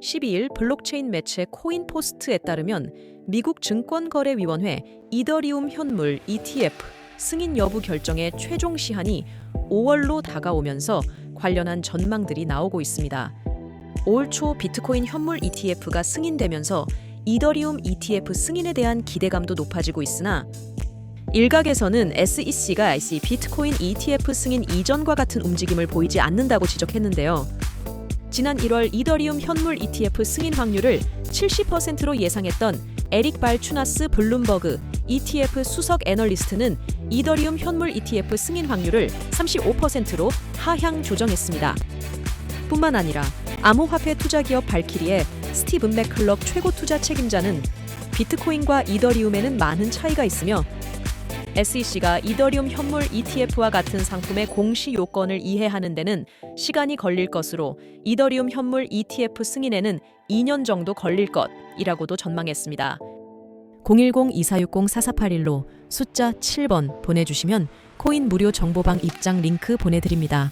12일 블록체인 매체 코인포스트에 따르면 미국 증권거래위원회 이더리움 현물 ETF 승인 여부 결정의 최종 시한이 5월로 다가오면서 관련한 전망들이 나오고 있습니다. 올 초 비트코인 현물 ETF가 승인되면서 이더리움 ETF 승인에 대한 기대감도 높아지고 있으나 일각에서는 SEC가 이 비트코인 ETF 승인 이전과 같은 움직임을 보이지 않는다고 지적했는데요. 지난 1월 이더리움 현물 ETF 승인 확률을 70%로 예상했던 에릭 발추나스 블룸버그 ETF 수석 애널리스트는 이더리움 현물 ETF 승인 확률을 35%로 하향 조정했습니다. 뿐만 아니라 암호화폐 투자 기업 발키리의 스티븐 맥클럭 최고 투자 책임자는 비트코인과 이더리움에는 많은 차이가 있으며 SEC가 이더리움 현물 ETF와 같은 상품의 공시 요건을 이해하는 데는 시간이 걸릴 것으로 이더리움 현물 ETF 승인에는 2년 정도 걸릴 것이라고도 전망했습니다. 010-2460-4481로 숫자 7번 보내주시면 코인 무료 정보방 입장 링크 보내드립니다.